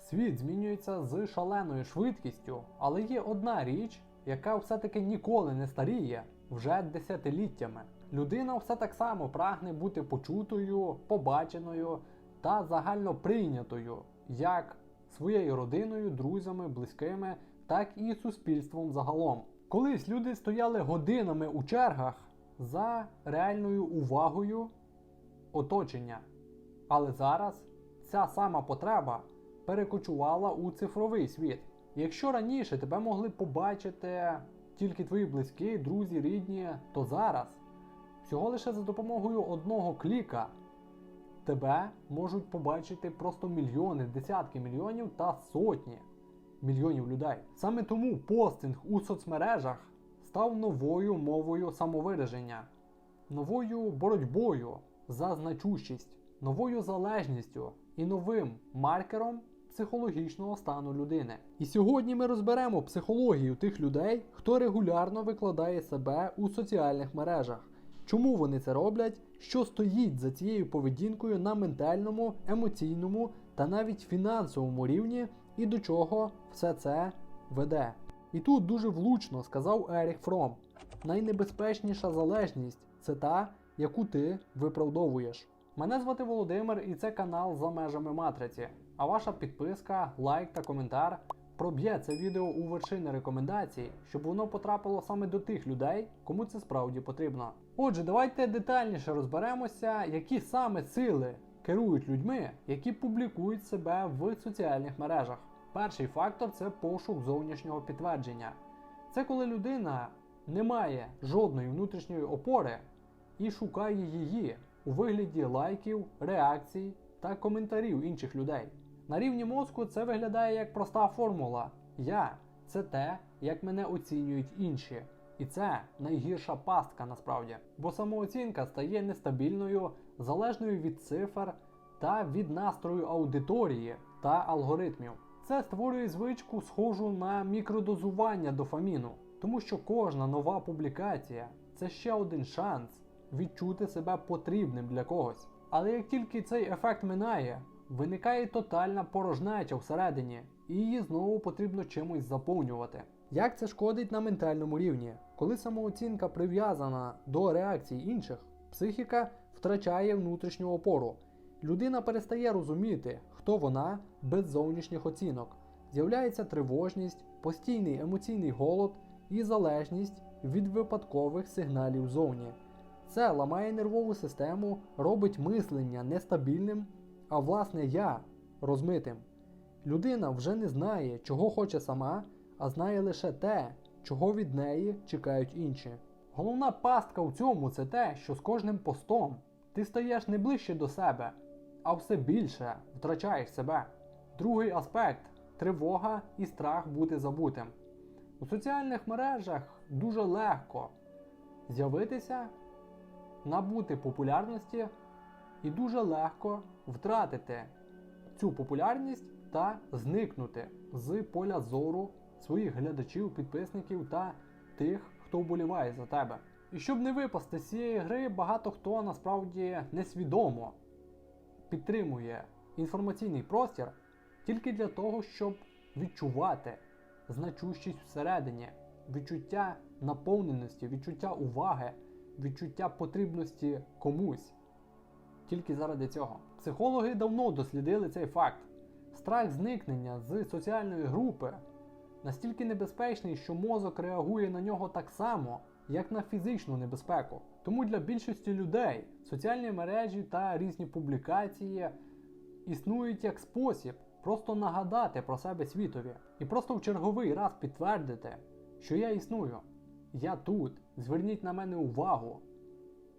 Світ змінюється з шаленою швидкістю, але є одна річ, яка все-таки ніколи не старіє вже десятиліттями. Людина все так само прагне бути почутою, побаченою та загально прийнятою як своєю родиною, друзями, близькими, так і суспільством загалом. Колись люди стояли годинами у чергах за реальною увагою оточення. Але зараз ця сама потреба перекочувала у цифровий світ. Якщо раніше тебе могли побачити тільки твої близькі, друзі, рідні, то зараз всього лише за допомогою одного кліка тебе можуть побачити просто мільйони, десятки мільйонів та сотні мільйонів людей. Саме тому постинг у соцмережах став новою мовою самовираження, новою боротьбою за значущість, новою залежністю і новим маркером психологічного стану людини. І сьогодні ми розберемо психологію тих людей, хто регулярно викладає себе у соціальних мережах. Чому вони це роблять? Що стоїть за цією поведінкою на ментальному, емоційному та навіть фінансовому рівні, і до чого все це веде? І тут дуже влучно сказав Еріх Фром: найнебезпечніша залежність це та, яку ти виправдовуєш. Мене звати Володимир і це канал за межами матриці. А ваша підписка, лайк та коментар проб'є це відео у вершини рекомендацій, щоб воно потрапило саме до тих людей, кому це справді потрібно. Отже, давайте детальніше розберемося, які саме сили керують людьми, які публікують себе в соціальних мережах. Перший фактор це пошук зовнішнього підтвердження. Це коли людина не має жодної внутрішньої опори і шукає її у вигляді лайків, реакцій та коментарів інших людей. На рівні мозку це виглядає як проста формула. Я це те, як мене оцінюють інші. І це найгірша пастка насправді. Бо самооцінка стає нестабільною, залежною від цифр та від настрою аудиторії та алгоритмів. Це створює звичку, схожу на мікродозування дофаміну, тому що кожна нова публікація це ще один шанс відчути себе потрібним для когось. Але як тільки цей ефект минає, виникає тотальна порожнеча всередині, і її знову потрібно чимось заповнювати. Як це шкодить на ментальному рівні? Коли самооцінка прив'язана до реакцій інших, психіка втрачає внутрішню опору. Людина перестає розуміти, хто вона без зовнішніх оцінок. З'являється тривожність, постійний емоційний голод і залежність від випадкових сигналів зовні. Це ламає нервову систему, робить мислення нестабільним, а власне я розмитим. Людина вже не знає, чого хоче сама, а знає лише те, чого від неї чекають інші. Головна пастка у цьому це те, що з кожним постом ти стаєш не ближче до себе, а все більше втрачаєш себе. Другий аспект тривога і страх бути забутим. У соціальних мережах дуже легко з'явитися, набути популярності і дуже легко втратити цю популярність та зникнути з поля зору своїх глядачів, підписників та тих, хто вболіває за тебе. І щоб не випасти з цієї гри, багато хто насправді несвідомо підтримує інформаційний простір тільки для того, щоб відчувати значущість всередині, відчуття наповненості, відчуття уваги, відчуття потрібності комусь. Тільки заради цього. Психологи давно дослідили цей факт. Страх зникнення з соціальної групи настільки небезпечний, що мозок реагує на нього так само, як на фізичну небезпеку. Тому для більшості людей соціальні мережі та різні публікації існують як спосіб просто нагадати про себе світові і просто в черговий раз підтвердити, що я існую. Я тут, зверніть на мене увагу.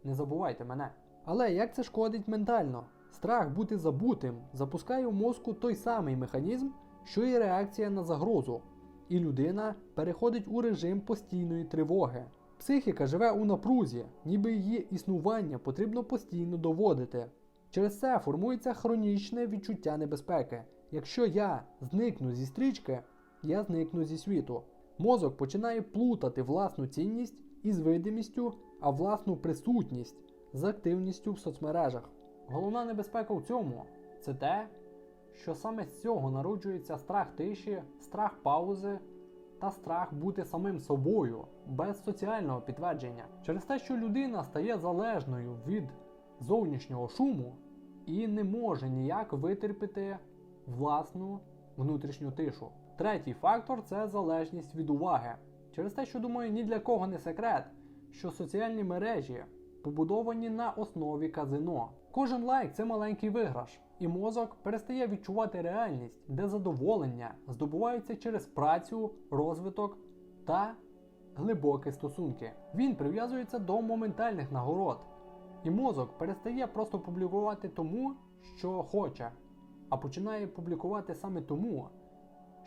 Не забувайте мене. Але як це шкодить ментально? Страх бути забутим запускає у мозку той самий механізм, що і реакція на загрозу, і людина переходить у режим постійної тривоги. Психіка живе у напрузі, ніби її існування потрібно постійно доводити. Через це формується хронічне відчуття небезпеки. Якщо я зникну зі стрічки, я зникну зі світу. Мозок починає плутати власну цінність із видимістю, а власну присутність з активністю в соцмережах. Головна небезпека в цьому це те, що саме з цього народжується страх тиші, страх паузи та страх бути самим собою без соціального підтвердження. Через те, що людина стає залежною від зовнішнього шуму і не може ніяк витерпіти власну внутрішню тишу. Третій фактор це залежність від уваги. Через те, що думаю, ні для кого не секрет, що соціальні мережі побудовані на основі казино. Кожен лайк це маленький виграш, і мозок перестає відчувати реальність, де задоволення здобувається через працю, розвиток та глибокі стосунки. Він прив'язується до моментальних нагород, і мозок перестає просто публікувати тому, що хоче, а починає публікувати саме тому,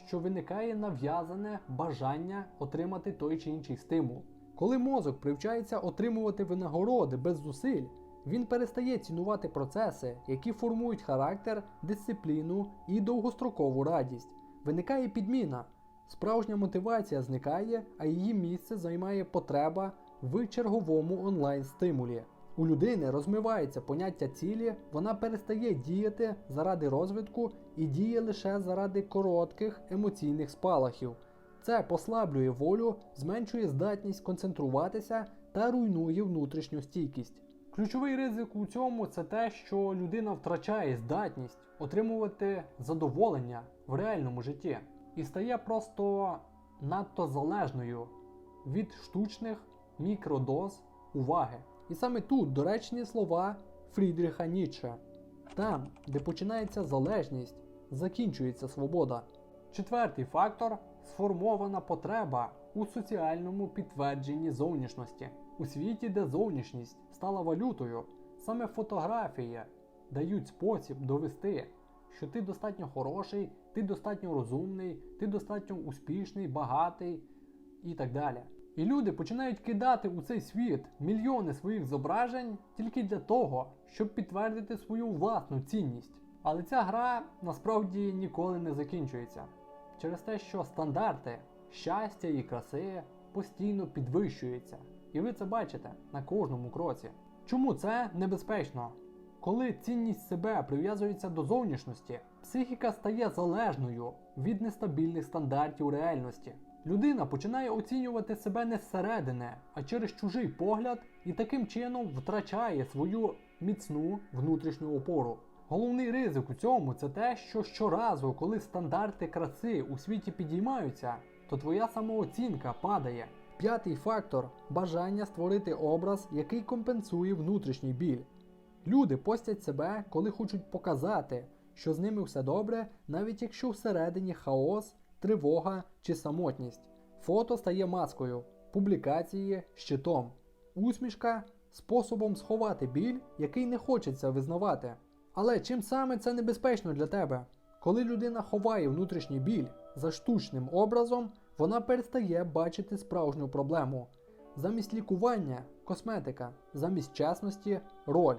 що виникає нав'язане бажання отримати той чи інший стимул. Коли мозок привчається отримувати винагороди без зусиль, він перестає цінувати процеси, які формують характер, дисципліну і довгострокову радість. Виникає підміна. Справжня мотивація зникає, а її місце займає потреба в черговому онлайн-стимулі. У людини розмивається поняття цілі, вона перестає діяти заради розвитку і діє лише заради коротких емоційних спалахів. Це послаблює волю, зменшує здатність концентруватися та руйнує внутрішню стійкість. Ключовий ризик у цьому це те, що людина втрачає здатність отримувати задоволення в реальному житті і стає просто надто залежною від штучних мікродоз уваги. І саме тут доречні слова Фрідріха Ніцше. Там, де починається залежність, закінчується свобода. Четвертий фактор сформована потреба у соціальному підтвердженні зовнішності. У світі, де зовнішність стала валютою, саме фотографії дають спосіб довести, що ти достатньо хороший, ти достатньо розумний, ти достатньо успішний, багатий і так далі. І люди починають кидати у цей світ мільйони своїх зображень тільки для того, щоб підтвердити свою власну цінність. Але ця гра насправді ніколи не закінчується через те, що стандарти щастя і краси постійно підвищуються. І ви це бачите на кожному кроці. Чому це небезпечно? Коли цінність себе прив'язується до зовнішності, психіка стає залежною від нестабільних стандартів реальності. Людина починає оцінювати себе не зсередини, а через чужий погляд і таким чином втрачає свою міцну внутрішню опору. Головний ризик у цьому це те, що щоразу, коли стандарти краси у світі підіймаються, то твоя самооцінка падає. П'ятий фактор бажання створити образ, який компенсує внутрішній біль. Люди постять себе, коли хочуть показати, що з ними все добре, навіть якщо всередині хаос, тривога чи самотність. Фото стає маскою, публікації щитом, усмішка способом сховати біль, який не хочеться визнавати. Але чим саме це небезпечно для тебе? Коли людина ховає внутрішній біль за штучним образом, вона перестає бачити справжню проблему. Замість лікування косметика, замість чесності роль.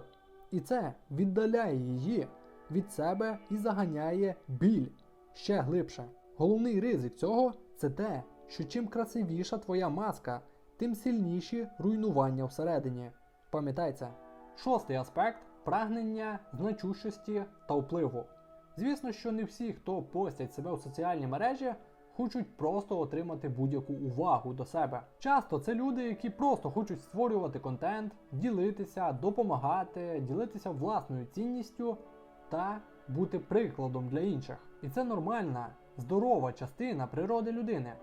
І це віддаляє її від себе і заганяє біль ще глибше. Головний ризик цього це те, що чим красивіша твоя маска, тим сильніші руйнування всередині. Пам'ятай це. Шостий аспект прагнення значущості та впливу. Звісно, що не всі, хто постять себе у соціальні мережі, хочуть просто отримати будь-яку увагу до себе. Часто це люди, які просто хочуть створювати контент, ділитися, допомагати, ділитися власною цінністю та бути прикладом для інших. І це нормальна, здорова частина природи людини.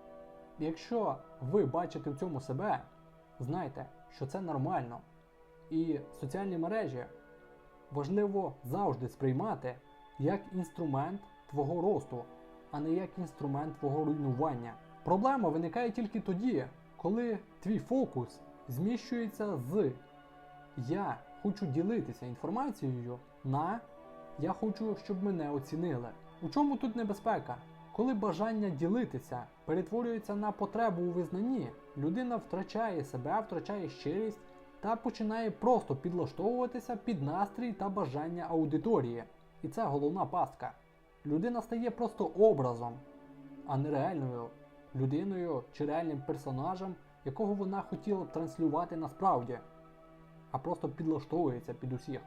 Якщо ви бачите в цьому себе, знайте, що це нормально. І соціальні мережі важливо завжди сприймати як інструмент твого росту, а не як інструмент твого руйнування. Проблема виникає тільки тоді, коли твій фокус зміщується з Я хочу ділитися інформацією на Я хочу, щоб мене оцінили. У чому тут небезпека? Коли бажання ділитися перетворюється на потребу у визнанні, людина втрачає себе, втрачає щирість та починає просто підлаштовуватися під настрій та бажання аудиторії. І це головна пастка. Людина стає просто образом, а не реальною людиною чи реальним персонажем, якого вона хотіла б транслювати насправді. а просто підлаштовується під усіх.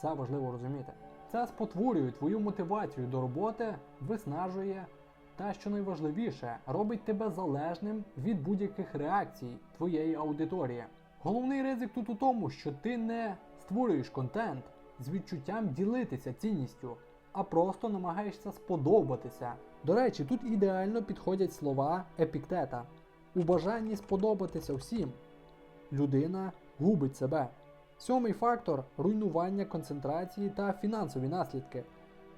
Це важливо розуміти. Це спотворює твою мотивацію до роботи, виснажує та, що найважливіше, робить тебе залежним від будь-яких реакцій твоєї аудиторії. Головний ризик тут у тому, що ти не створюєш контент з відчуттям ділитися цінністю, а просто намагаєшся сподобатися. До речі, тут ідеально підходять слова епіктета. У бажанні сподобатися всім людина губить себе. Сьомий фактор руйнування концентрації та фінансові наслідки.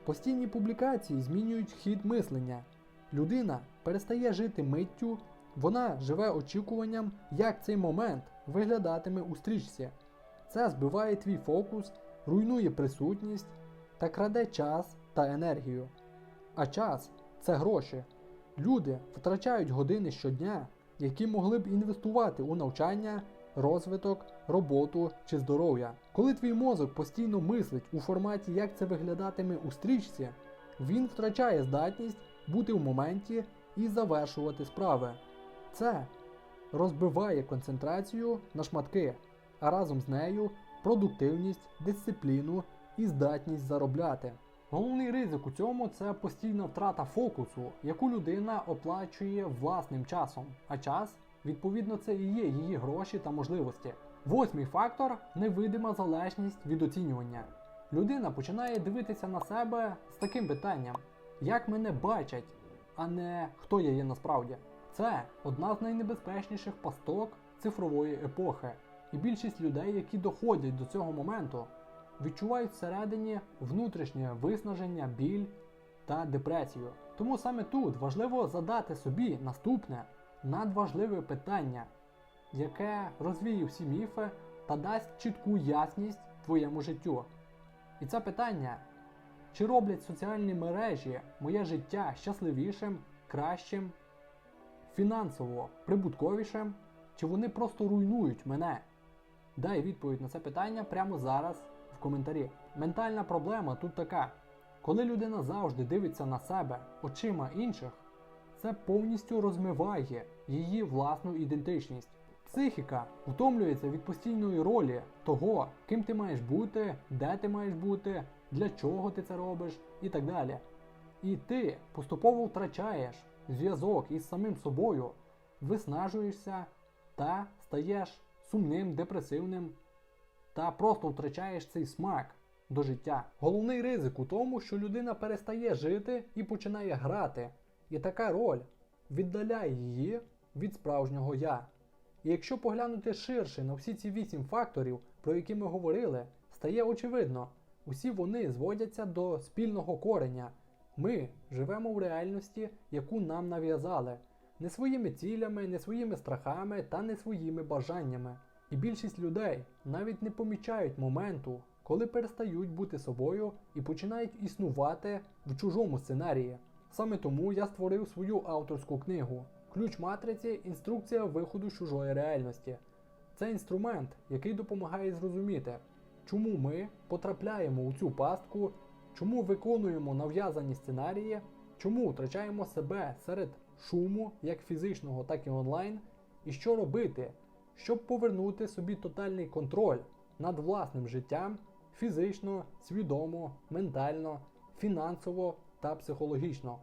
Постійні публікації змінюють хід мислення. Людина перестає жити миттю, вона живе очікуванням, як цей момент виглядатиме у стрічці. Це збиває твій фокус, руйнує присутність та краде час та енергію. А час це гроші. Люди втрачають години щодня, які могли б інвестувати у навчання, розвиток, роботу чи здоров'я. Коли твій мозок постійно мислить у форматі, як це виглядатиме у стрічці, він втрачає здатність бути в моменті і завершувати справи. Це розбиває концентрацію на шматки, а разом з нею продуктивність, дисципліну і здатність заробляти. Головний ризик у цьому це постійна втрата фокусу, яку людина оплачує власним часом, а час, відповідно, це і є її гроші та можливості. Восьмий фактор невидима залежність від оцінювання. Людина починає дивитися на себе з таким питанням: як мене бачать, а не хто я є насправді. Це одна з найнебезпечніших пасток цифрової епохи, і більшість людей, які доходять до цього моменту, відчувають всередині внутрішнє виснаження, біль та депресію. Тому саме тут важливо задати собі наступне надважливе питання, яке розвіє всі міфи та дасть чітку ясність твоєму життю. І це питання: чи роблять соціальні мережі моє життя щасливішим, кращим, фінансово прибутковішим, чи вони просто руйнують мене? Дай відповідь на це питання прямо зараз в коментарі. Ментальна проблема тут така: коли людина завжди дивиться на себе очима інших, це повністю розмиває її власну ідентичність. Психіка втомлюється від постійної ролі того, ким ти маєш бути, де ти маєш бути, для чого ти це робиш і так далі. І ти поступово втрачаєш зв'язок із самим собою, виснажуєшся та стаєш сумним, депресивним та просто втрачаєш цей смак до життя. Головний ризик у тому, що людина перестає жити і починає грати. І така роль віддаляє її від справжнього я. І якщо поглянути ширше на всі ці вісім факторів, про які ми говорили, стає очевидно, усі вони зводяться до спільного кореня. Ми живемо в реальності, яку нам нав'язали, не своїми цілями, не своїми страхами та не своїми бажаннями. І більшість людей навіть не помічають моменту, коли перестають бути собою і починають існувати в чужому сценарії. Саме тому я створив свою авторську книгу Ключ матриці інструкція виходу з чужої реальності. Це інструмент, який допомагає зрозуміти, чому ми потрапляємо у цю пастку, чому виконуємо нав'язані сценарії, чому втрачаємо себе серед шуму, як фізичного, так і онлайн, і що робити, щоб повернути собі тотальний контроль над власним життям фізично, свідомо, ментально, фінансово та психологічно.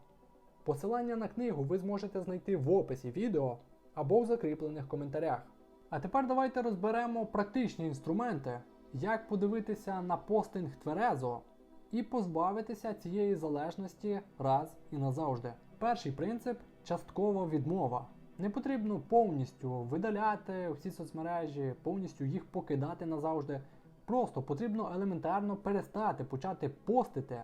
Посилання на книгу ви зможете знайти в описі відео або в закріплених коментарях. А тепер давайте розберемо практичні інструменти, як подивитися на постинг тверезо і позбавитися цієї залежності раз і назавжди. Перший принцип часткова відмова. Не потрібно повністю видаляти всі соцмережі, повністю їх покидати назавжди. Просто потрібно елементарно перестати почати постити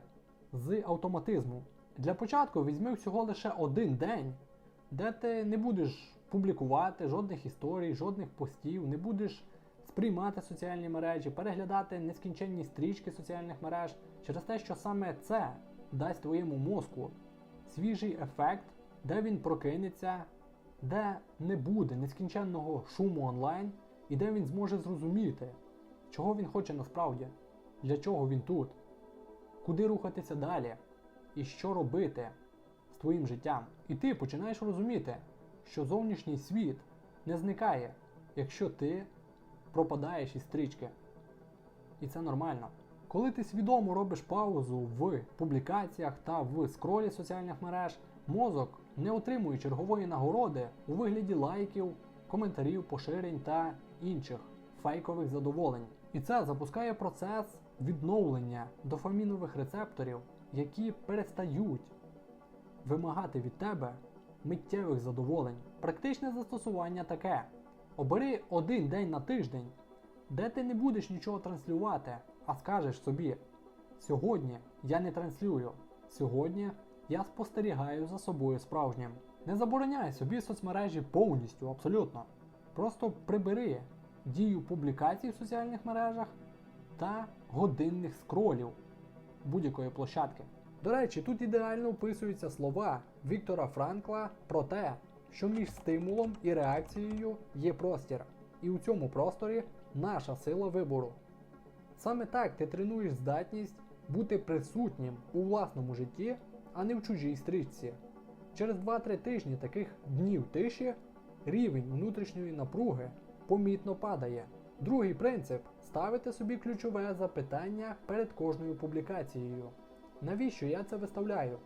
з автоматизму. Для початку візьми всього лише один день, де ти не будеш публікувати жодних історій, жодних постів, не будеш сприймати соціальні мережі, переглядати нескінченні стрічки соціальних мереж. Через те, що саме це дасть твоєму мозку свіжий ефект, де він прокинеться, де не буде нескінченного шуму онлайн, і де він зможе зрозуміти, чого він хоче насправді, для чого він тут, куди рухатися далі і що робити з твоїм життям. І ти починаєш розуміти, що зовнішній світ не зникає, якщо ти пропадаєш із стрічки. І це нормально. Коли ти свідомо робиш паузу в публікаціях та в скролі соціальних мереж, мозок не отримує чергової нагороди у вигляді лайків, коментарів, поширень та інших фейкових задоволень. І це запускає процес відновлення дофамінових рецепторів, які перестають вимагати від тебе миттєвих задоволень. Практичне застосування таке: обери один день на тиждень, де ти не будеш нічого транслювати, а скажеш собі: сьогодні я не транслюю, сьогодні я спостерігаю за собою справжнім. Не забороняй собі соцмережі повністю, абсолютно. Просто прибери дію публікацій в соціальних мережах та годинних скролів будь-якої площадки. До речі, тут ідеально вписуються слова Віктора Франкла про те, що між стимулом і реакцією є простір, і у цьому просторі наша сила вибору. Саме так ти тренуєш здатність бути присутнім у власному житті, а не в чужій стрічці. Через 2-3 тижні таких днів тиші рівень внутрішньої напруги помітно падає. Другий принцип ставити собі ключове запитання перед кожною публікацією. Навіщо я це виставляю?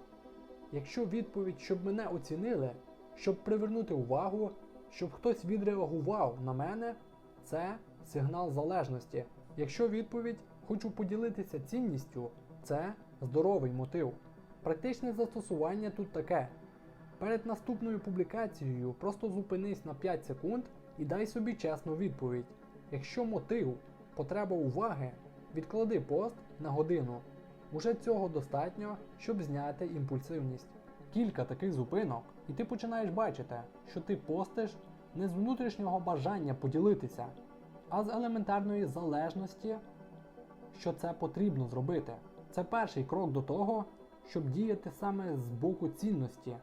Якщо відповідь, щоб мене оцінили, щоб привернути увагу, щоб хтось відреагував на мене, це сигнал залежності. Якщо відповідь хочу поділитися цінністю, це здоровий мотив. Практичне застосування тут таке. Перед наступною публікацією просто зупинись на 5 секунд і дай собі чесну відповідь. Якщо мотив потреба уваги, відклади пост на годину. Уже цього достатньо, щоб зняти імпульсивність. Кілька таких зупинок, і ти починаєш бачити, що ти постиш не з внутрішнього бажання поділитися, а з елементарної залежності, що це потрібно зробити. Це перший крок до того, щоб діяти саме з боку цінності,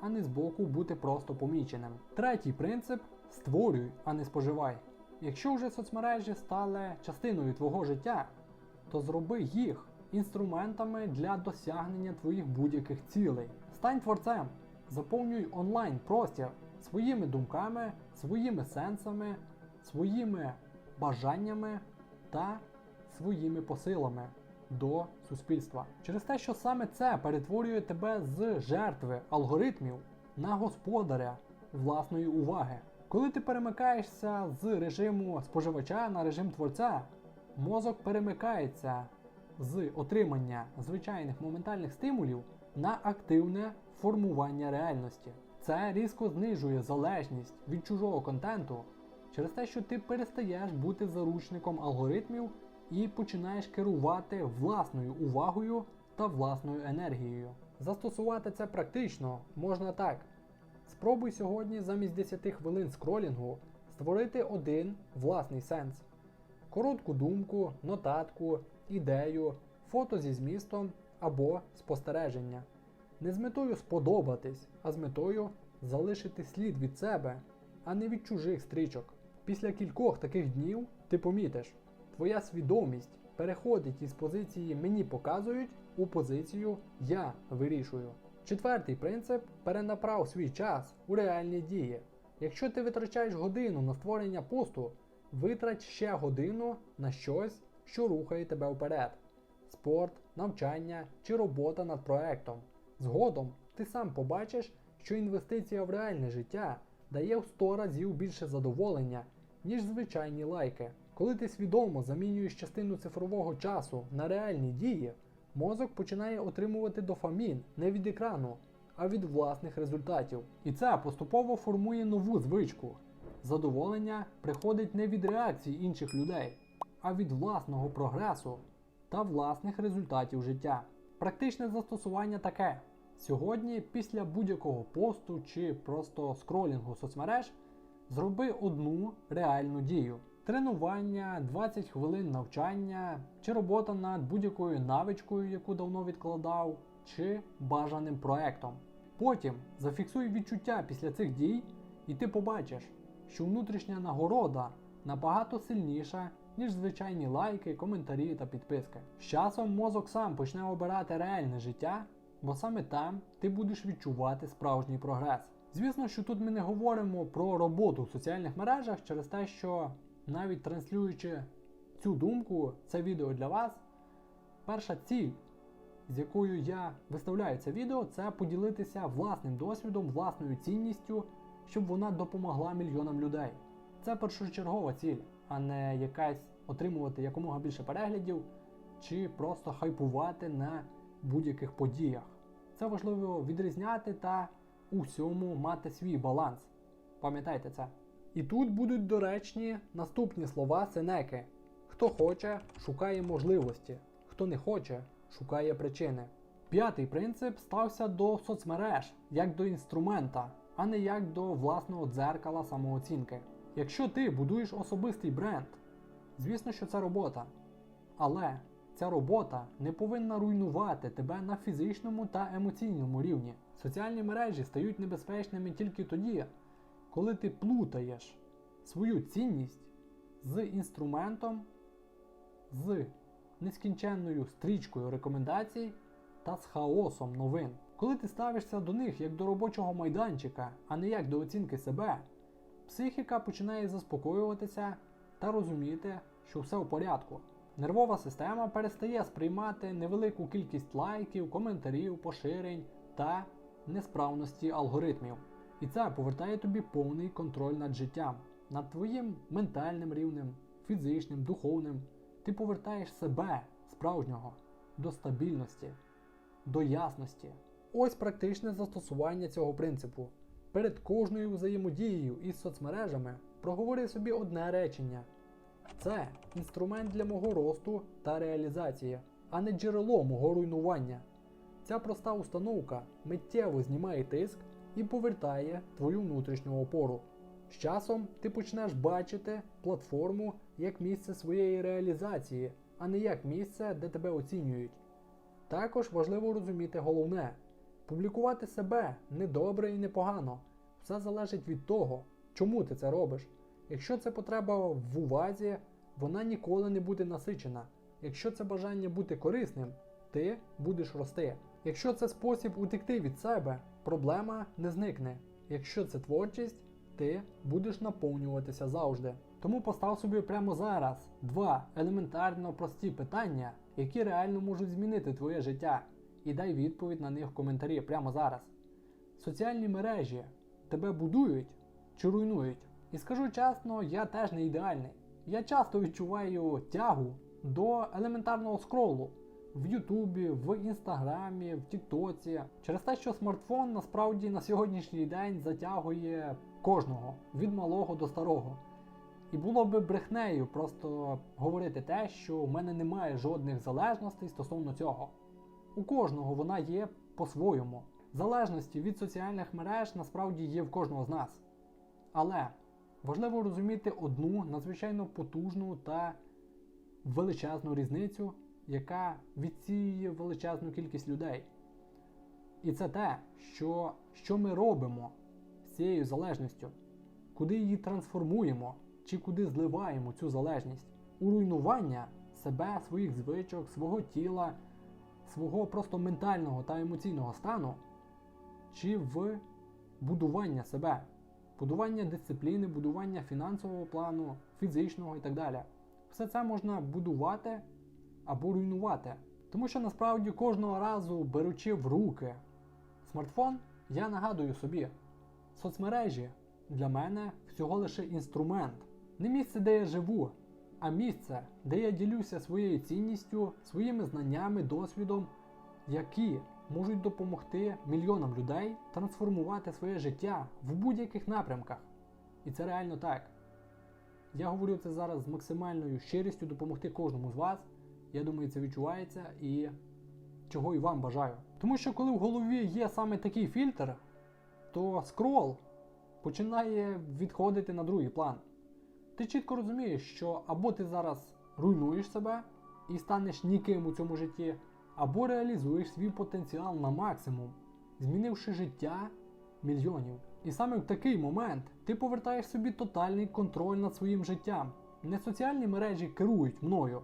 а не з боку бути просто поміченим. Третій принцип створюй, а не споживай. Якщо вже соцмережі стали частиною твого життя, то зроби їх інструментами для досягнення твоїх будь-яких цілей. Стань творцем, заповнюй онлайн простір своїми думками, своїми сенсами, своїми бажаннями та своїми посилами до суспільства. Через те, що саме це перетворює тебе з жертви алгоритмів на господаря власної уваги. Коли ти перемикаєшся з режиму споживача на режим творця, мозок перемикається з отримання звичайних моментальних стимулів на активне формування реальності. Це різко знижує залежність від чужого контенту через те, що ти перестаєш бути заручником алгоритмів і починаєш керувати власною увагою та власною енергією. Застосувати це практично можна так. Спробуй сьогодні замість 10 хвилин скролінгу створити один власний сенс. Коротку думку, нотатку, ідею, фото зі змістом або спостереження. Не з метою сподобатись, а з метою залишити слід від себе, а не від чужих стрічок. Після кількох таких днів ти помітиш, твоя свідомість переходить із позиції мені показують у позицію я вирішую. Четвертий принцип перенаправ свій час у реальні дії. Якщо ти витрачаєш годину на створення посту, витрать ще годину на щось, що рухає тебе вперед: спорт, навчання чи робота над проектом. Згодом ти сам побачиш, що інвестиція в реальне життя дає в 100 разів більше задоволення, ніж звичайні лайки. Коли ти свідомо замінюєш частину цифрового часу на реальні дії, мозок починає отримувати дофамін не від екрану, а від власних результатів. І це поступово формує нову звичку. Задоволення приходить не від реакцій інших людей, а від власного прогресу та власних результатів життя. Практичне застосування таке. Сьогодні, після будь-якого посту чи просто скролінгу соцмереж, зроби одну реальну дію. Тренування, 20 хвилин навчання, чи робота над будь-якою навичкою, яку давно відкладав, чи бажаним проектом. Потім зафіксуй відчуття після цих дій, і ти побачиш, що внутрішня нагорода набагато сильніша, ніж звичайні лайки, коментарі та підписки. З часом мозок сам почне обирати реальне життя, бо саме там ти будеш відчувати справжній прогрес. Звісно, що тут ми не говоримо про роботу в соціальних мережах через те, що навіть транслюючи цю думку, це відео для вас, перша ціль, з якою я виставляю це відео, це поділитися власним досвідом, власною цінністю, щоб вона допомогла мільйонам людей. Це першочергова ціль, а не якась отримувати якомога більше переглядів чи просто хайпувати на будь-яких подіях. Це важливо відрізняти та у всьому мати свій баланс. Пам'ятайте це. І тут будуть доречні наступні слова Сенеки: хто хоче, шукає можливості, хто не хоче, шукає причини. П'ятий принцип стався до соцмереж як до інструмента, а не як до власного дзеркала самооцінки. Якщо ти будуєш особистий бренд, звісно, що це робота. Але ця робота не повинна руйнувати тебе на фізичному та емоційному рівні. Соціальні мережі стають небезпечними тільки тоді, коли ти плутаєш свою цінність з інструментом, з нескінченною стрічкою рекомендацій та з хаосом новин. Коли ти ставишся до них як до робочого майданчика, а не як до оцінки себе, психіка починає заспокоюватися та розуміти, що все в порядку. Нервова система перестає сприймати невелику кількість лайків, коментарів, поширень та несправності алгоритмів. І це повертає тобі повний контроль над життям, над твоїм ментальним рівнем, фізичним, духовним. Ти повертаєш себе справжнього до стабільності, до ясності. Ось практичне застосування цього принципу. Перед кожною взаємодією із соцмережами проговори собі одне речення. Це інструмент для мого росту та реалізації, а не джерело мого руйнування. Ця проста установка миттєво знімає тиск і повертає твою внутрішню опору. З часом ти почнеш бачити платформу як місце своєї реалізації, а не як місце, де тебе оцінюють. Також важливо розуміти головне: публікувати себе не добре і не погано. Все залежить від того, чому ти це робиш. Якщо це потреба в увазі, вона ніколи не буде насичена. Якщо це бажання бути корисним, ти будеш рости. Якщо це спосіб утекти від себе, проблема не зникне. Якщо це творчість, ти будеш наповнюватися завжди. Тому постав собі прямо зараз два елементарно прості питання, які реально можуть змінити твоє життя, і дай відповідь на них в коментарі прямо зараз. Соціальні мережі тебе будують чи руйнують? І скажу чесно, я теж не ідеальний. Я часто відчуваю тягу до елементарного скролу в Ютубі, в Інстаграмі, в Тіктоці, через те, що смартфон насправді на сьогоднішній день затягує кожного від малого до старого. І було би брехнею просто говорити те, що в мене немає жодних залежностей стосовно цього. У кожного вона є по-своєму. Залежності від соціальних мереж насправді є в кожного з нас. Але важливо розуміти одну надзвичайно потужну та величезну різницю, яка відсіює величезну кількість людей. І це те, що, що ми робимо з цією залежністю, куди її трансформуємо чи куди зливаємо цю залежність у руйнування себе, своїх звичок, свого тіла, свого просто ментального та емоційного стану, чи в будування себе, будування дисципліни, будування фінансового плану, фізичного і так далі. Все це можна будувати або руйнувати. Тому що насправді кожного разу, беручи в руки смартфон, я нагадую собі, соцмережі для мене всього лише інструмент. Не місце, де я живу, а місце, де я ділюся своєю цінністю, своїми знаннями, досвідом, які можуть допомогти мільйонам людей трансформувати своє життя в будь-яких напрямках. І це реально так. Я говорю це зараз з максимальною щирістю допомогти кожному з вас. Я думаю, це відчувається і чого і вам бажаю. Тому що коли в голові є саме такий фільтр, то скрол починає відходити на другий план. Ти чітко розумієш, що або ти зараз руйнуєш себе і станеш ніким у цьому житті, або реалізуєш свій потенціал на максимум, змінивши життя мільйонів. І саме в такий момент ти повертаєш собі тотальний контроль над своїм життям. Не соціальні мережі керують мною,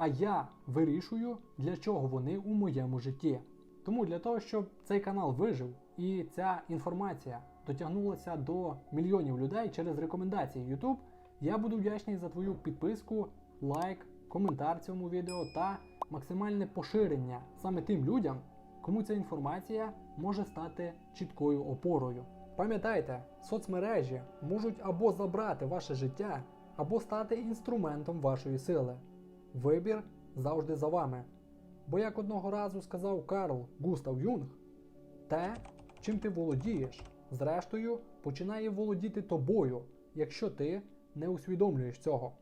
а я вирішую, для чого вони у моєму житті. Тому для того, щоб цей канал вижив і ця інформація дотягнулася до мільйонів людей через рекомендації YouTube, Я буду вдячний за твою підписку, лайк, коментар цьому відео та максимальне поширення саме тим людям, кому ця інформація може стати чіткою опорою. Пам'ятайте, соцмережі можуть або забрати ваше життя, або стати інструментом вашої сили. Вибір завжди за вами. Бо як одного разу сказав Карл Густав Юнг, те, чим ти володієш, зрештою починає володіти тобою, якщо ти не усвідомлюєш цього.